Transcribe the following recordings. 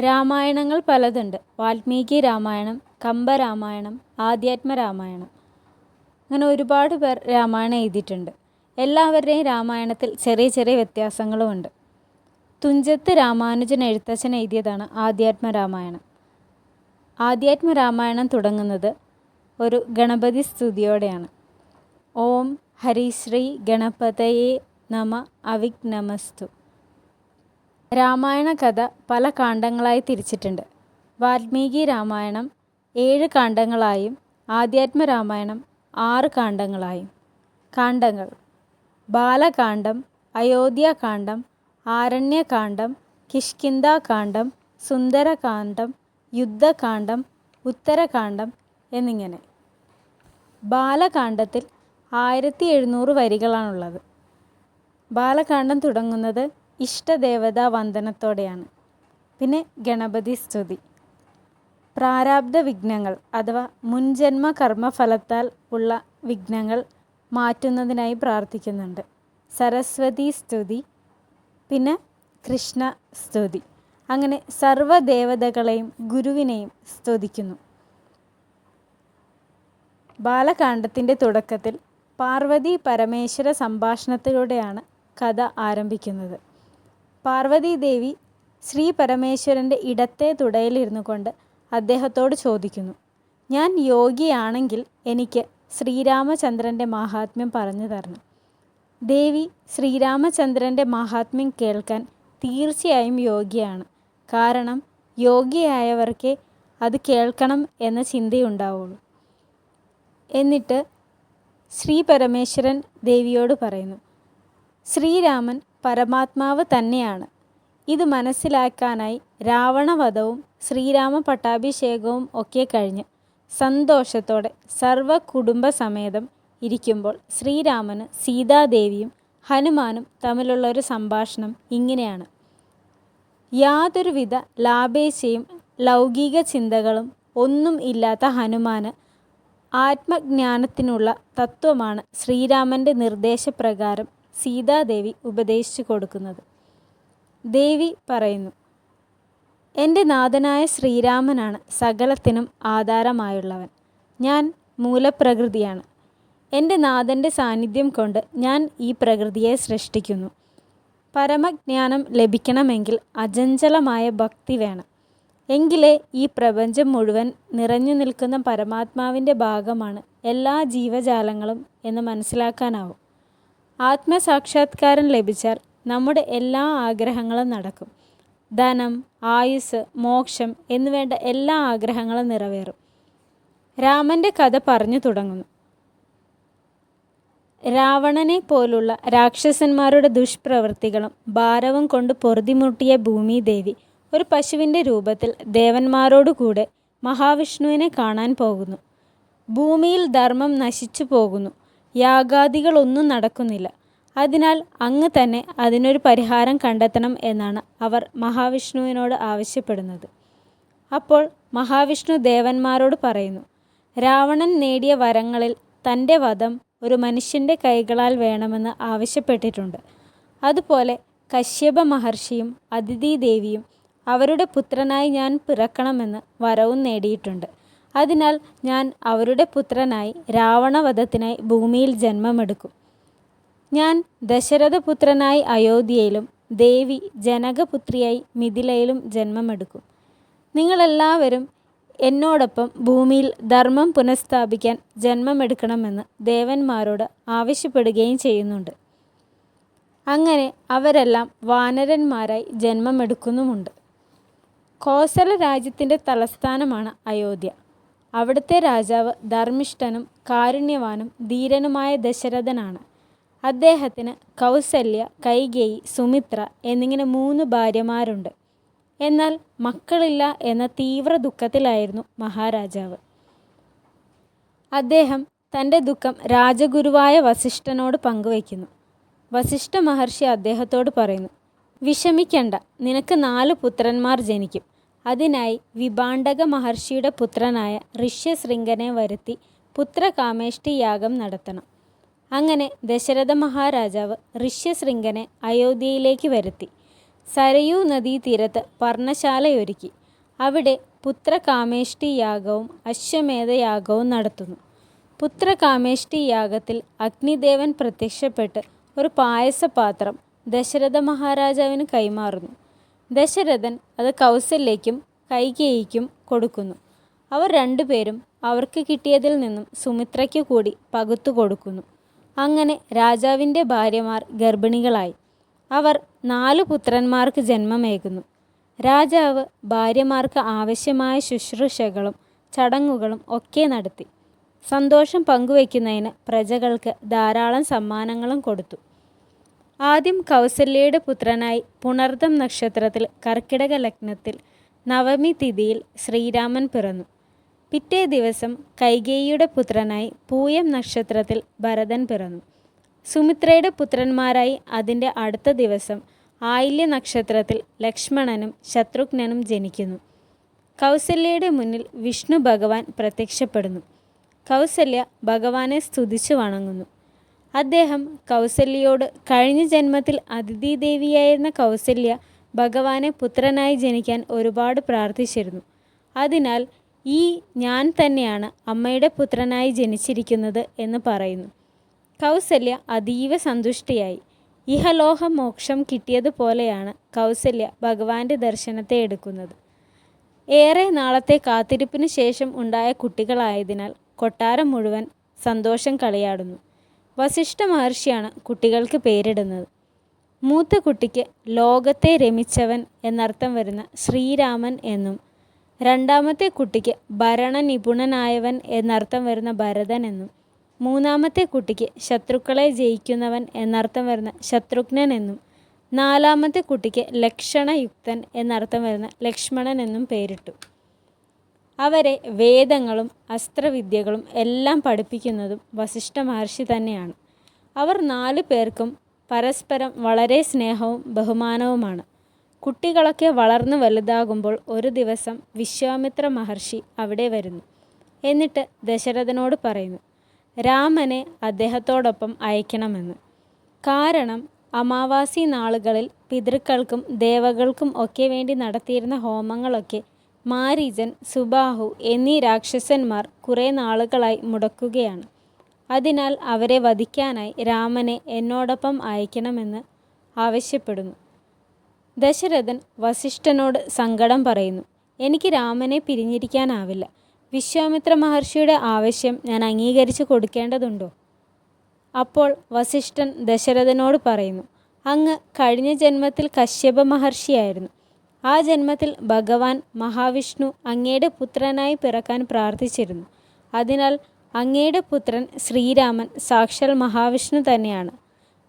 രാമായണങ്ങൾ പലതുണ്ട്. വാൽമീകി രാമായണം കമ്പരാമായണം ആധ്യാത്മ രാമായണം. അങ്ങനെ ഒരുപാട് പേർ രാമായണം എഴുതിയിട്ടുണ്ട്. എല്ലാവരുടെയും രാമായണത്തിൽ ചെറിയ ചെറിയ വ്യത്യാസങ്ങളുമുണ്ട് തുഞ്ചത്ത് രാമാനുജൻ എഴുത്തച്ഛൻ എഴുതിയതാണ് ആധ്യാത്മ രാമായണം. ആധ്യാത്മ രാമായണം തുടങ്ങുന്നത് ഒരു ഗണപതി സ്തുതിയോടെയാണ്. ഓം ഹരിശ്രീ ഗണപതയെ നമ അവിഘ്നമസ്തു. രാമായണ കഥ പല കാണ്ഡങ്ങളായി തിരിച്ചിട്ടുണ്ട്. വാൽമീകി രാമായണം ഏഴ് കാണ്ഡങ്ങളായും ആധ്യാത്മ രാമായണം ആറ് കാണ്ഡങ്ങളായും. കാണ്ഡങ്ങൾ. ബാലകാന്ഡം അയോധ്യാകാന്ഡം ആരണ്യകാന്ഡം കിഷ്കിന്ധാകാന്ഡം സുന്ദരകാന്ഡം യുദ്ധകാന്ഡം ഉത്തരകാന്ഡം എന്നിങ്ങനെ. ബാലകാന്ഡത്തിൽ ആയിരത്തി എഴുന്നൂറ് വരികളാണുള്ളത്. ബാലകാന്ഡം തുടങ്ങുന്നത് ഇഷ്ടദേവതാ വന്ദനത്തോടെയാണ്. പിന്നെ ഗണപതി സ്തുതി. പ്രാരാബ്ധ വിഘ്നങ്ങൾ അഥവാ മുൻജന്മ കർമ്മഫലത്താൽ ഉള്ള വിഘ്നങ്ങൾ മാറ്റുന്നതിനായി പ്രാർത്ഥിക്കുന്നുണ്ട്. സരസ്വതി സ്തുതി. പിന്നെ കൃഷ്ണ സ്തുതി. അങ്ങനെ സർവദേവതകളെയും ഗുരുവിനെയും സ്തുതിക്കുന്നു. ബാലകാന്ഡത്തിന്റെ തുടക്കത്തിൽ പാർവതി പരമേശ്വര സംഭാഷണത്തിലൂടെയാണ് കഥ ആരംഭിക്കുന്നത്. പാർവതി ദേവി ശ്രീ പരമേശ്വരന്റെ ഇടത്തെ തുടയിലിരുന്നു കൊണ്ട് അദ്ദേഹത്തോട് ചോദിക്കുന്നു ഞാൻ യോഗിയാണെങ്കിൽ എനിക്ക് ശ്രീരാമചന്ദ്രന്റെ മാഹാത്മ്യം പറഞ്ഞു തരണം. ദേവി ശ്രീരാമചന്ദ്രന്റെ മാഹാത്മ്യം കേൾക്കാൻ തീർച്ചയായും യോഗ്യയാണ് കാരണം യോഗിയായവർക്കേ അത് കേൾക്കണം എന്ന ചിന്തയുണ്ടാവുള്ളൂ. എന്നിട്ട് ശ്രീ പരമേശ്വരൻ ദേവിയോട് പറയുന്നു ശ്രീരാമൻ പരമാത്മാവ് തന്നെയാണ്. ഇത് മനസ്സിലാക്കാനായി രാവണവധവും ശ്രീരാമ പട്ടാഭിഷേകവും ഒക്കെ കഴിഞ്ഞ് സന്തോഷത്തോടെ സർവ കുടുംബസമേതം ഇരിക്കുമ്പോൾ ശ്രീരാമന് സീതാദേവിയും ഹനുമാനും തമ്മിലുള്ള ഒരു സംഭാഷണം ഇങ്ങനെയാണ്. യാതൊരുവിധ ലാഭേച്ഛയും ലൗകിക ചിന്തകളും ഒന്നും ഇല്ലാത്ത ഹനുമാന് ആത്മജ്ഞാനത്തിനുള്ള തത്വമാണ് ശ്രീരാമന്റെ നിർദ്ദേശപ്രകാരം സീതാദേവി ഉപദേശിച്ചു കൊടുക്കുന്നത്. ദേവി പറയുന്നു എന്റെ നാഥനായ ശ്രീരാമനാണ് സകലത്തിനും ആധാരമായുള്ളവൻ. ഞാൻ മൂലപ്രകൃതിയാണ്. എന്റെ നാഥന്റെ സാന്നിധ്യം കൊണ്ട് ഞാൻ ഈ പ്രകൃതിയെ സൃഷ്ടിക്കുന്നു. പരമജ്ഞാനം ലഭിക്കണമെങ്കിൽ അജഞ്ചലമായ ഭക്തി വേണം. എങ്കിലേ ഈ പ്രപഞ്ചം മുഴുവൻ നിറഞ്ഞു നിൽക്കുന്ന പരമാത്മാവിന്റെ ഭാഗമാണ് എല്ലാ ജീവജാലങ്ങളും എന്ന് മനസ്സിലാക്കാനാവും. ആത്മസാക്ഷാത്കാരം ലഭിച്ചാൽ നമ്മുടെ എല്ലാ ആഗ്രഹങ്ങളും നടക്കും. ധനം ആയുസ് മോക്ഷം എന്നുവേണ്ട എല്ലാ ആഗ്രഹങ്ങളും നിറവേറും. രാമന്റെ കഥ പറഞ്ഞു തുടങ്ങുന്നു. രാവണനെ പോലുള്ള രാക്ഷസന്മാരുടെ ദുഷ്പ്രവൃത്തികളും ഭാരവും കൊണ്ട് പൊറുതിമുട്ടിയ ഭൂമിദേവി ഒരു പശുവിന്റെ രൂപത്തിൽ ദേവന്മാരോടുകൂടെ മഹാവിഷ്ണുവിനെ കാണാൻ പോകുന്നു. ഭൂമിയിൽ ധർമ്മം നശിച്ചു പോകുന്നു. യാഗാദികളൊന്നും നടക്കുന്നില്ല. അതിനാൽ അങ്ങ് തന്നെ അതിനൊരു പരിഹാരം കണ്ടെത്തണം എന്നാണ് അവർ മഹാവിഷ്ണുവിനോട് ആവശ്യപ്പെടുന്നത്. അപ്പോൾ മഹാവിഷ്ണു ദേവന്മാരോട് പറയുന്നു രാവണൻ നേടിയ വരങ്ങളിൽ തന്റെ വധം ഒരു മനുഷ്യന്റെ കൈകളാൽ വേണമെന്ന് ആവശ്യപ്പെട്ടിട്ടുണ്ട്. അതുപോലെ കശ്യപ മഹർഷിയും അതിഥി ദേവിയും അവരുടെ പുത്രനായി ഞാൻ പിറക്കണമെന്ന് വരവും നേടിയിട്ടുണ്ട്. അതിനാൽ ഞാൻ അവരുടെ പുത്രനായി രാവണവധത്തിനായി ഭൂമിയിൽ ജന്മമെടുക്കും. ഞാൻ ദശരഥപുത്രനായി അയോധ്യയിലും ദേവി ജനകപുത്രിയായി മിഥിലയിലും ജന്മമെടുക്കും. നിങ്ങളെല്ലാവരും എന്നോടൊപ്പം ഭൂമിയിൽ ധർമ്മം പുനഃസ്ഥാപിക്കാൻ ജന്മമെടുക്കണമെന്ന് ദേവന്മാരോട് ആവശ്യപ്പെടുകയും ചെയ്യുന്നുണ്ട്. അങ്ങനെ അവരെല്ലാം വാനരന്മാരായി ജന്മമെടുക്കുന്നുമുണ്ട്. കോസല രാജ്യത്തിന്റെ തലസ്ഥാനമാണ് അയോധ്യ. അവിടുത്തെ രാജാവ് ധർമ്മിഷ്ഠനും കാരുണ്യവാനും ധീരനുമായ ദശരഥനാണ്. അദ്ദേഹത്തിന് കൗസല്യ കൈകേയി സുമിത്ര എന്നിങ്ങനെ മൂന്ന് ഭാര്യമാരുണ്ട്. എന്നാൽ മക്കളില്ല എന്ന തീവ്ര ദുഃഖത്തിലായിരുന്നു മഹാരാജാവ്. അദ്ദേഹം തന്റെ ദുഃഖം രാജഗുരുവായ വസിഷ്ഠനോട് പങ്കുവയ്ക്കുന്നു. വസിഷ്ഠ മഹർഷി അദ്ദേഹത്തോട് പറയുന്നു വിഷമിക്കണ്ട നിനക്ക് നാല് പുത്രന്മാർ ജനിക്കും. അതിനായി വിഭാണ്ഡക മഹർഷിയുടെ പുത്രനായ ഋഷ്യശൃംഗനെ വരുത്തി പുത്രകാമേഷ്ടി യാഗം നടത്തണം. അങ്ങനെ ദശരഥ മഹാരാജാവ് ഋഷ്യശൃംഗനെ അയോധ്യയിലേക്ക് വരുത്തി. സരയൂ നദീതീരത്ത് പർണശാലയൊരുക്കി. അവിടെ പുത്രകാമേഷ്ടി യാഗവും അശ്വമേധയാഗവും നടത്തുന്നു. പുത്രകാമേഷ്ടി യാഗത്തിൽ അഗ്നിദേവൻ പ്രത്യക്ഷപ്പെട്ട് ഒരു പായസപാത്രം ദശരഥ മഹാരാജാവിന് കൈമാറുന്നു. ദശരഥൻ അത് കൗസല്യയ്ക്കും കൈകേയിക്കും കൊടുക്കുന്നു. അവർ രണ്ടുപേരും അവർക്ക് കിട്ടിയതിൽ നിന്നും സുമിത്രയ്ക്ക് കൂടി പകുത്തു കൊടുക്കുന്നു. അങ്ങനെ രാജാവിന്റെ ഭാര്യമാർ ഗർഭിണികളായി. അവർ നാലു പുത്രന്മാർക്ക് ജന്മമേകുന്നു. രാജാവ് ഭാര്യമാർക്ക് ആവശ്യമായ ശുശ്രൂഷകളും ചടങ്ങുകളും ഒക്കെ നടത്തി. സന്തോഷം പങ്കുവയ്ക്കുന്നതിന് പ്രജകൾക്ക് ധാരാളം സമ്മാനങ്ങളും കൊടുത്തു. ആദ്യം കൗസല്യയുടെ പുത്രനായി പുണർദം നക്ഷത്രത്തിൽ കർക്കിടക ലഗ്നത്തിൽ നവമി തിഥിയിൽ ശ്രീരാമൻ പിറന്നു. പിറ്റേ ദിവസം കൈകേയിയുടെ പുത്രനായി പൂയം നക്ഷത്രത്തിൽ ഭരതൻ പിറന്നു. സുമിത്രയുടെ പുത്രന്മാരായി അതിന്റെ അടുത്ത ദിവസം ആയില്യ നക്ഷത്രത്തിൽ ലക്ഷ്മണനും ശത്രുഘ്നനും ജനിക്കുന്നു. കൗസല്യയുടെ മുന്നിൽ വിഷ്ണു ഭഗവാൻ പ്രത്യക്ഷപ്പെടുന്നു. കൗസല്യ ഭഗവാനെ സ്തുതിച്ചു വണങ്ങുന്നു. അദ്ദേഹം കൗസല്യയോട് കഴിഞ്ഞ ജന്മത്തിൽ അതിഥി ദേവിയായിരുന്ന കൗസല്യ ഭഗവാനെ പുത്രനായി ജനിക്കാൻ ഒരുപാട് പ്രാർത്ഥിച്ചിരുന്നു. അതിനാൽ ഈ ഞാൻ തന്നെയാണ് അമ്മയുടെ പുത്രനായി ജനിച്ചിരിക്കുന്നത് എന്ന് പറയുന്നു. കൗസല്യ അതീവ സന്തുഷ്ടിയായി. ഇഹലോഹ മോക്ഷം കിട്ടിയതുപോലെയാണ് കൗസല്യ ഭഗവാന്റെ ദർശനത്തെ എടുക്കുന്നത്. ഏറെ നാളത്തെ കാത്തിരിപ്പിന് ശേഷം ഉണ്ടായ കുട്ടികളായതിനാൽ കൊട്ടാരം മുഴുവൻ സന്തോഷം കളിയാടുന്നു. വസിഷ്ഠ മഹർഷിയാണ് കുട്ടികൾക്ക് പേരിടുന്നത്. മൂത്ത കുട്ടിക്ക് ലോകത്തെ രമിച്ചവൻ എന്നർത്ഥം വരുന്ന ശ്രീരാമൻ എന്നും രണ്ടാമത്തെ കുട്ടിക്ക് ഭരണ നിപുണനായവൻ എന്നർത്ഥം വരുന്ന ഭരതൻ എന്നും മൂന്നാമത്തെ കുട്ടിക്ക് ശത്രുക്കളെ ജയിക്കുന്നവൻ എന്നർത്ഥം വരുന്ന ശത്രുഘ്നൻ എന്നും നാലാമത്തെ കുട്ടിക്ക് ലക്ഷണയുക്തൻ എന്നർത്ഥം വരുന്ന ലക്ഷ്മണൻ എന്നും പേരിട്ടു. അവരെ വേദങ്ങളും അസ്ത്രവിദ്യകളും എല്ലാം പഠിപ്പിക്കുന്നതും വസിഷ്ഠ മഹർഷി തന്നെയാണ്. അവർ നാല് പേർക്കും പരസ്പരം വളരെ സ്നേഹവും ബഹുമാനവുമാണ്. കുട്ടികളൊക്കെ വളർന്നു വലുതാകുമ്പോൾ ഒരു ദിവസം വിശ്വാമിത്ര മഹർഷി അവിടെ വരുന്നു. എന്നിട്ട് ദശരഥനോട് പറയുന്നു രാമനെ അദ്ദേഹത്തോടൊപ്പം അയക്കണമെന്ന്. കാരണം അമാവാസി നാളുകളിൽ പിതൃക്കൾക്കും ദേവകൾക്കും ഒക്കെ വേണ്ടി നടത്തിയിരുന്ന ഹോമങ്ങളൊക്കെ മാരീചൻ സുബാഹു എന്നീ രാക്ഷസന്മാർ കുറേ നാളുകളായി മുടക്കുകയാണ്. അതിനാൽ അവരെ വധിക്കാനായി രാമനെ എന്നോടൊപ്പം അയക്കണമെന്ന് ആവശ്യപ്പെടുന്നു. ദശരഥൻ വസിഷ്ഠനോട് സങ്കടം പറയുന്നു. എനിക്ക് രാമനെ പിരിഞ്ഞിരിക്കാനാവില്ല. വിശ്വാമിത്ര മഹർഷിയുടെ ആവശ്യം ഞാൻ അംഗീകരിച്ചു കൊടുക്കേണ്ടതുണ്ടോ? അപ്പോൾ വസിഷ്ഠൻ ദശരഥനോട് പറയുന്നു. അങ്ങ് കഴിഞ്ഞ ജന്മത്തിൽ കശ്യപ മഹർഷിയായിരുന്നു. ആ ജന്മത്തിൽ ഭഗവാൻ മഹാവിഷ്ണു അങ്ങയുടെ പുത്രനായി പിറക്കാൻ പ്രാർത്ഥിച്ചിരുന്നു. അതിനാൽ അങ്ങയുടെ പുത്രൻ ശ്രീരാമൻ സാക്ഷാൽ മഹാവിഷ്ണു തന്നെയാണ്.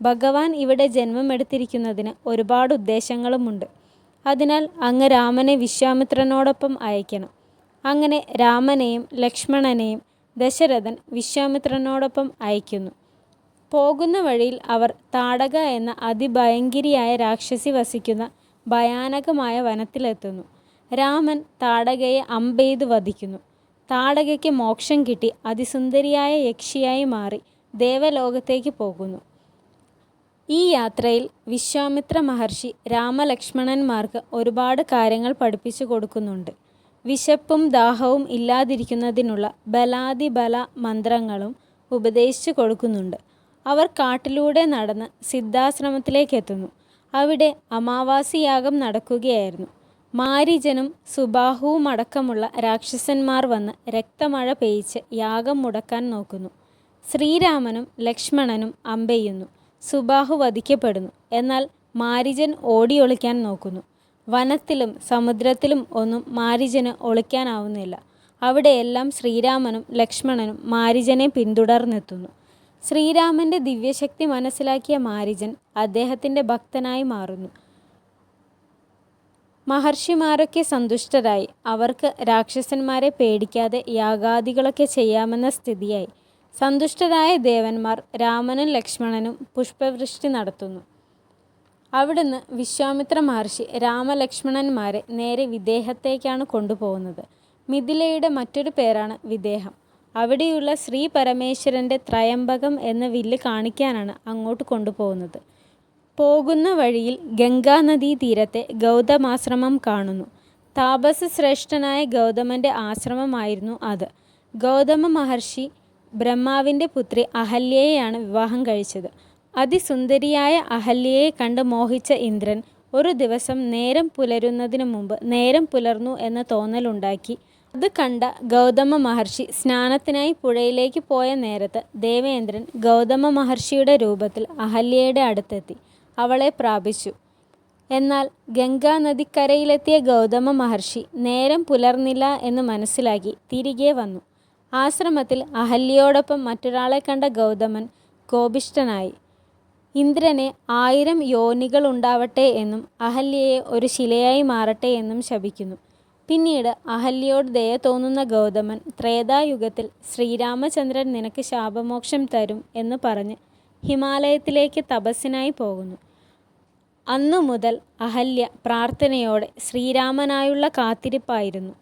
ഭഗവാൻ ഇവിടെ ജന്മമെടുത്തിരിക്കുന്നതിന് ഒരുപാട് ഉദ്ദേശങ്ങളുമുണ്ട്. അതിനാൽ അങ്ങ് രാമനെ വിശ്വാമിത്രനോടൊപ്പം അയക്കണം. അങ്ങനെ രാമനെയും ലക്ഷ്മണനെയും ദശരഥൻ വിശ്വാമിത്രനോടൊപ്പം അയക്കുന്നു. പോകുന്ന വഴിയിൽ അവർ താടക എന്ന അതിഭയങ്കരിയായ രാക്ഷസി വസിക്കുന്ന ഭയാനകമായ വനത്തിലെത്തുന്നു. രാമൻ താടകയെ അമ്പെയ്ത് വധിക്കുന്നു. താടകയ്ക്ക് മോക്ഷം കിട്ടി. അതിസുന്ദരിയായ യക്ഷിയായി മാറി ദേവലോകത്തേക്ക് പോകുന്നു. ഈ യാത്രയിൽ വിശ്വാമിത്ര മഹർഷി രാമലക്ഷ്മണന്മാർക്ക് ഒരുപാട് കാര്യങ്ങൾ പഠിപ്പിച്ചു കൊടുക്കുന്നുണ്ട്. വിശപ്പും ദാഹവും ഇല്ലാതിരിക്കുന്നതിനുള്ള ബലാതിബല മന്ത്രങ്ങളും ഉപദേശിച്ചു കൊടുക്കുന്നുണ്ട്. അവർ കാട്ടിലൂടെ നടന്ന് സിദ്ധാശ്രമത്തിലേക്ക് എത്തുന്നു അവിടെ അമാവാസിയാഗം നടക്കുകയായിരുന്നു. മാരിജനും സുബാഹുവും അടക്കമുള്ള രാക്ഷസന്മാർ വന്ന് രക്തമഴ പെയ്ച്ച് യാഗം മുടക്കാൻ നോക്കുന്നു. ശ്രീരാമനും ലക്ഷ്മണനും അമ്പെയ്യുന്നു. സുബാഹു വധിക്കപ്പെടുന്നു. എന്നാൽ മാരിജൻ ഓടിയൊളിക്കാൻ നോക്കുന്നു. വനത്തിലും സമുദ്രത്തിലും ഒന്നും മാരിജന് ഒളിക്കാനാവുന്നില്ല. അവിടെയെല്ലാം ശ്രീരാമനും ലക്ഷ്മണനും മാരിജനെ പിന്തുടർന്നെത്തുന്നു. ശ്രീരാമന്റെ ദിവ്യശക്തി മനസ്സിലാക്കിയ മാരിജൻ അദ്ദേഹത്തിന്റെ ഭക്തനായി മാറുന്നു. മഹർഷിമാരൊക്കെ സന്തുഷ്ടരായി. അവർക്ക് രാക്ഷസന്മാരെ പേടിക്കാതെ യാഗാദികളൊക്കെ ചെയ്യാമെന്ന സ്ഥിതിയായി. സന്തുഷ്ടരായ ദേവന്മാർ രാമനും ലക്ഷ്മണനും പുഷ്പവൃഷ്ടി നടത്തുന്നു. അവിടുന്ന് വിശ്വാമിത്ര മഹർഷി രാമലക്ഷ്മണന്മാരെ നേരെ വിദേഹത്തേക്കാണ് കൊണ്ടുപോകുന്നത്. മിഥിലയുടെ മറ്റൊരു പേരാണ് വിദേഹം. അവിടെയുള്ള ശ്രീ പരമേശ്വരന്റെ ത്രയംബകം എന്ന വില്ല് കാണിക്കാനാണ് അങ്ങോട്ട് കൊണ്ടുപോകുന്നത് പോകുന്ന വഴിയിൽ ഗംഗാനദീ തീരത്തെ ഗൗതമാശ്രമം കാണുന്നു. താപസശ്രേഷ്ഠനായ ഗൗതമന്റെ ആശ്രമമായിരുന്നു അത്. ഗൗതമ മഹർഷി ബ്രഹ്മാവിന്റെ പുത്രി അഹല്യയെയാണ് വിവാഹം കഴിച്ചത്. അതിസുന്ദരിയായ അഹല്യയെ കണ്ട് മോഹിച്ച ഇന്ദ്രൻ ഒരു ദിവസം നേരം പുലരുന്നതിന് മുമ്പ് നേരം പുലർന്നു എന്ന തോന്നലുണ്ടാക്കി. അത് കണ്ട ഗൗതമ മഹർഷി സ്നാനത്തിനായി പുഴയിലേക്ക് പോയ നേരത്ത് ദേവേന്ദ്രൻ ഗൗതമ മഹർഷിയുടെ രൂപത്തിൽ അഹല്യയുടെ അടുത്തെത്തി അവളെ പ്രാപിച്ചു. എന്നാൽ ഗംഗാ നദിക്കരയിലെത്തിയ ഗൗതമ മഹർഷി നേരം പുലർന്നില്ല എന്ന് മനസ്സിലാക്കി തിരികെ വന്നു. ആശ്രമത്തിൽ അഹല്യയോടൊപ്പം മറ്റൊരാളെ കണ്ട ഗൗതമൻ കോപിഷ്ഠനായി. ഇന്ദ്രനെ ആയിരം യോനികൾ ഉണ്ടാവട്ടെ എന്നും അഹല്യയെ ഒരു ശിലയായി മാറട്ടെ എന്നും ശപിക്കുന്നു. പിന്നീട് അഹല്യയോട് ദയ തോന്നുന്ന ഗൗതമൻ ത്രേതായുഗത്തിൽ ശ്രീരാമചന്ദ്രൻ നിനക്ക് ശാപമോക്ഷം തരും എന്ന് പറഞ്ഞ് ഹിമാലയത്തിലേക്ക് തപസ്സിനായി പോകുന്നു. അന്നു മുതൽ അഹല്യ പ്രാർത്ഥനയോടെ ശ്രീരാമനായുള്ള കാത്തിരിപ്പായിരുന്നു.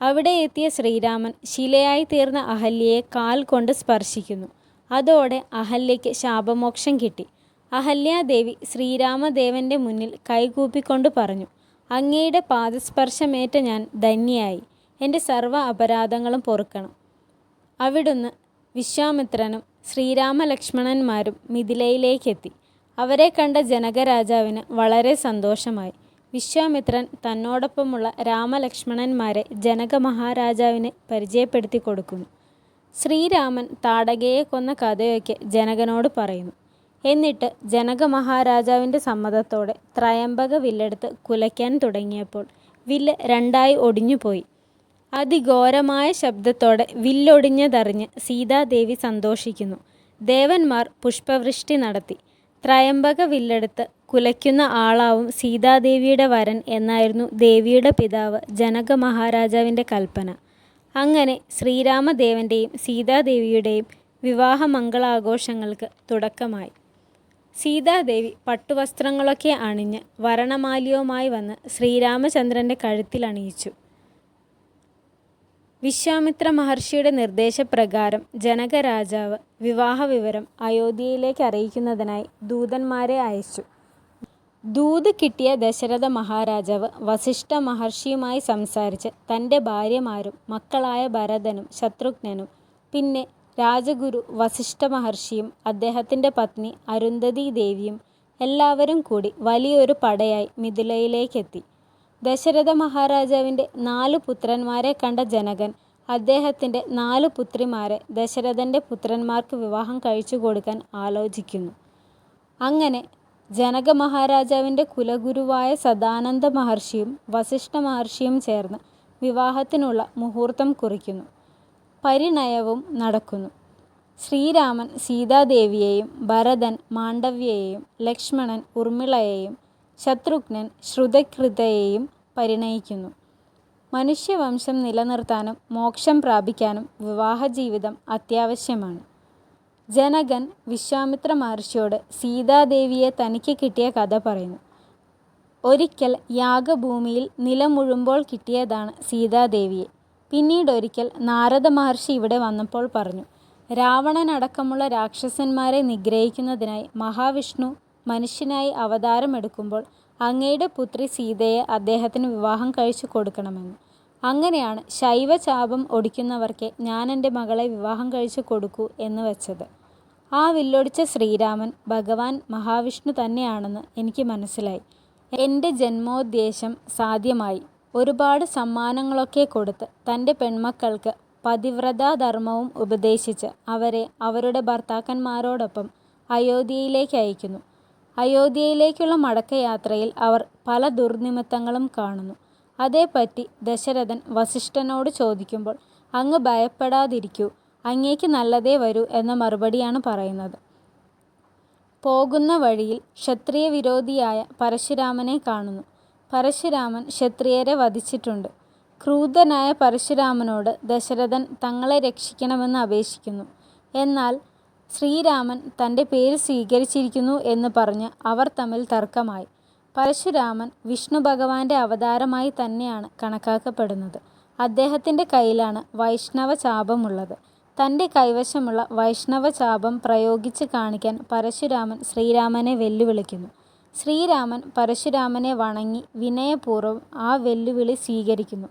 അവിടെ എത്തിയ ശ്രീരാമൻ ശിലയായി തീർന്ന അഹല്യയെ കാൽ കൊണ്ട് സ്പർശിക്കുന്നു. അതോടെ അഹല്യയ്ക്ക് ശാപമോക്ഷം കിട്ടി. അഹല്യാദേവി ശ്രീരാമദേവന്റെ മുന്നിൽ കൈകൂപ്പിക്കൊണ്ട് പറഞ്ഞു "അങ്ങയുടെ പാദസ്പർശമേറ്റ ഞാൻ ധന്യയായി. എന്റെ സർവ അപരാധങ്ങളും പൊറുക്കണം. " അവിടുന്ന് വിശ്വാമിത്രനും ശ്രീരാമലക്ഷ്മണന്മാരും മിഥിലയിലേക്കെത്തി. അവരെ കണ്ട ജനകരാജാവിന് വളരെ സന്തോഷമായി. വിശ്വാമിത്രൻ തന്നോടൊപ്പമുള്ള രാമലക്ഷ്മണന്മാരെ ജനക മഹാരാജാവിന് പരിചയപ്പെടുത്തി കൊടുക്കുന്നു ശ്രീരാമൻ താടകയെ കൊന്ന കഥയൊക്കെ ജനകനോട് പറയുന്നു. എന്നിട്ട് ജനക മഹാരാജാവിന്റെ സമ്മതത്തോടെ ത്രയംബക വില്ലെടുത്ത് കുലയ്ക്കാൻ തുടങ്ങിയപ്പോൾ വില്ല് രണ്ടായി ഒടിഞ്ഞുപോയി. അതിഘോരമായ ശബ്ദത്തോടെ വില്ലൊടിഞ്ഞതറിഞ്ഞ് സീതാദേവി സന്തോഷിക്കുന്നു. ദേവന്മാർ പുഷ്പവൃഷ്ടി നടത്തി. ത്രയംബക വില്ലെടുത്ത് കുലയ്ക്കുന്ന ആളാവും സീതാദേവിയുടെ വരൻ എന്നായിരുന്നു ദേവിയുടെ പിതാവ് ജനക മഹാരാജാവിന്റെ കൽപ്പന അങ്ങനെ ശ്രീരാമദേവന്റെയും സീതാദേവിയുടെയും വിവാഹമംഗളാഘോഷങ്ങൾക്ക് തുടക്കമായി. സീതാദേവി പട്ടുവസ്ത്രങ്ങളൊക്കെ അണിഞ്ഞ് വരണമാല്യവുമായി വന്ന് ശ്രീരാമചന്ദ്രന്റെ കഴുത്തിലണിയിച്ചു. വിശ്വാമിത്ര മഹർഷിയുടെ നിർദ്ദേശപ്രകാരം ജനകരാജാവ് വിവാഹവിവരം അയോധ്യയിലേക്കറിയിക്കുന്നതിനായി ദൂതന്മാരെ അയച്ചു. ദൂത് കിട്ടിയ ദശരഥ മഹാരാജാവ് വസിഷ്ഠ മഹർഷിയുമായി സംസാരിച്ച് തന്റെ ഭാര്യമാരും മക്കളായ ഭരതനും ശത്രുഘ്നനും പിന്നെ രാജഗുരു വസിഷ്ഠ മഹർഷിയും അദ്ദേഹത്തിന്റെ പത്നി അരുന്ധതി ദേവിയും എല്ലാവരും കൂടി വലിയൊരു പടയായി മിഥിലയിലേക്കെത്തി. ദശരഥ മഹാരാജാവിന്റെ നാലു പുത്രന്മാരെ കണ്ട ജനകൻ അദ്ദേഹത്തിന്റെ നാലു പുത്രിമാരെ ദശരഥന്റെ പുത്രന്മാർക്ക് വിവാഹം കഴിച്ചു കൊടുക്കാൻ ആലോചിക്കുന്നു. അങ്ങനെ ജനക മഹാരാജാവിന്റെ കുലഗുരുവായ സദാനന്ദ മഹർഷിയും വസിഷ്ഠ മഹർഷിയും ചേർന്ന് വിവാഹത്തിനുള്ള മുഹൂർത്തം കുറിക്കുന്നു. പരിണയവും നടക്കുന്നു. ശ്രീരാമൻ സീതാദേവിയെയും ഭരതൻ മാണ്ഡവ്യയെയും ലക്ഷ്മണൻ ഉർമിളയെയും ശത്രുഘ്നൻ ശ്രുതകൃതയെയും പരിണയിക്കുന്നു. മനുഷ്യവംശം നിലനിർത്താനും മോക്ഷം പ്രാപിക്കാനും വിവാഹജീവിതം അത്യാവശ്യമാണ്. ജനകൻ വിശ്വാമിത്ര മഹർഷിയോട് സീതാദേവിയെ തനിക്ക് കിട്ടിയ കഥ പറയുന്നു. ഒരിക്കൽ യാഗഭൂമിയിൽ നിലമുഴുമ്പോൾ കിട്ടിയതാണ് സീതാദേവിയെ. പിന്നീടൊരിക്കൽ നാരദ മഹർഷി ഇവിടെ വന്നപ്പോൾ പറഞ്ഞു "രാവണനടക്കമുള്ള രാക്ഷസന്മാരെ നിഗ്രഹിക്കുന്നതിനായി മഹാവിഷ്ണു മനുഷ്യനായി അവതാരമെടുക്കുമ്പോൾ അങ്ങയുടെ പുത്രി സീതയെ അദ്ദേഹത്തിന് വിവാഹം കഴിച്ചു കൊടുക്കണമെന്ന്. അങ്ങനെയാണ് ശൈവചാപം ഒടിക്കുന്നവർക്ക് ഞാൻ എന്റെ മകളെ വിവാഹം കഴിച്ചു കൊടുക്കൂ എന്ന് വെച്ചത് ആ വില്ലൊടിച്ച ശ്രീരാമൻ ഭഗവാൻ മഹാവിഷ്ണു തന്നെയാണെന്ന് എനിക്ക് മനസ്സിലായി. എന്റെ ജന്മോദ്ദേശം സാധ്യമായി. ഒരുപാട് സമ്മാനങ്ങളൊക്കെ കൊടുത്ത് തന്റെ പെൺമക്കൾക്ക് പതിവ്രതാധർമ്മവും ഉപദേശിച്ച് അവരെ അവരുടെ ഭർത്താക്കന്മാരോടൊപ്പം അയോധ്യയിലേക്ക് അയക്കുന്നു. അയോധ്യയിലേക്കുള്ള മടക്കയാത്രയിൽ അവർ പല ദുർനിമിത്തങ്ങളും കാണുന്നു. അതേപ്പറ്റി ദശരഥൻ വസിഷ്ഠനോട് ചോദിക്കുമ്പോൾ അങ്ങ് ഭയപ്പെടാതിരിക്കൂ. അങ്ങേക്ക് നല്ലതേ വരൂ എന്ന മറുപടിയാണ് പറയുന്നത്. പോകുന്ന വഴിയിൽ ക്ഷത്രിയവിരോധിയായ പരശുരാമനെ കാണുന്നു. പരശുരാമൻ ക്ഷത്രിയരെ വധിച്ചിട്ടുണ്ട്. ക്രുദ്ധനായ പരശുരാമനോട് ദശരഥൻ തങ്ങളെ രക്ഷിക്കണമെന്ന് അപേക്ഷിക്കുന്നു. എന്നാൽ ശ്രീരാമൻ തന്റെ പേര് സ്വീകരിച്ചിരിക്കുന്നു എന്ന് പറഞ്ഞ് അവർ തമ്മിൽ തർക്കമായി. പരശുരാമൻ വിഷ്ണുഭഗവാന്റെ അവതാരമായി തന്നെയാണ് കണക്കാക്കപ്പെടുന്നത്. അദ്ദേഹത്തിന്റെ കയ്യിലാണ് വൈഷ്ണവ ചാപമുള്ളത്. തന്റെ കൈവശമുള്ള വൈഷ്ണവ ചാപം പ്രയോഗിച്ച് കാണിക്കാൻ പരശുരാമൻ ശ്രീരാമനെ വെല്ലുവിളിക്കുന്നു. ശ്രീരാമൻ പരശുരാമനെ വണങ്ങി വിനയപൂർവം ആ വെല്ലുവിളി സ്വീകരിക്കുന്നു.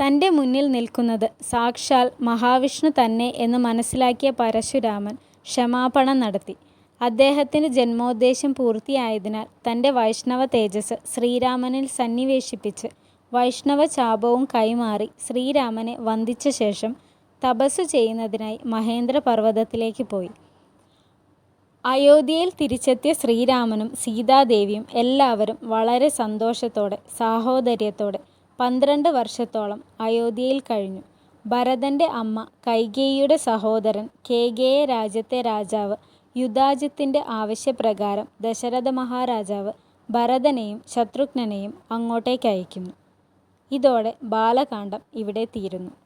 തന്റെ മുന്നിൽ നിൽക്കുന്നത് സാക്ഷാൽ മഹാവിഷ്ണു തന്നെ എന്ന് മനസ്സിലാക്കിയ പരശുരാമൻ ക്ഷമാപണം നടത്തി. അദ്ദേഹത്തിന്റെ ജന്മോദ്ദേശം പൂർത്തിയായതിനാൽ തന്റെ വൈഷ്ണവ തേജസ് ശ്രീരാമനിൽ സന്നിവേശിപ്പിച്ച് വൈഷ്ണവ ചാപവും കൈമാറി ശ്രീരാമനെ വന്ദിച്ച ശേഷം തപസ്സു ചെയ്യുന്നതിനായി മഹേന്ദ്ര മഹേന്ദ്രപർവതത്തിലേക്ക് പോയി. അയോധ്യയിൽ തിരിച്ചെത്തിയ ശ്രീരാമനും സീതാദേവിയും എല്ലാവരും വളരെ സന്തോഷത്തോടെ സാഹോദര്യത്തോടെ പന്ത്രണ്ട് വർഷത്തോളം അയോധ്യയിൽ കഴിഞ്ഞു. ഭരതന്റെ അമ്മ കൈകേയിയുടെ സഹോദരൻ കേകയ രാജ്യത്തെ രാജാവ് യുധാജിത്തിന്റെ ആവശ്യപ്രകാരം ദശരഥ മഹാരാജാവ് ഭരതനെയും ശത്രുഘ്നനെയും അങ്ങോട്ടേക്കയക്കുന്നു. ഇതോടെ ബാലകാണ്ഡം ഇവിടെ തീരുന്നു.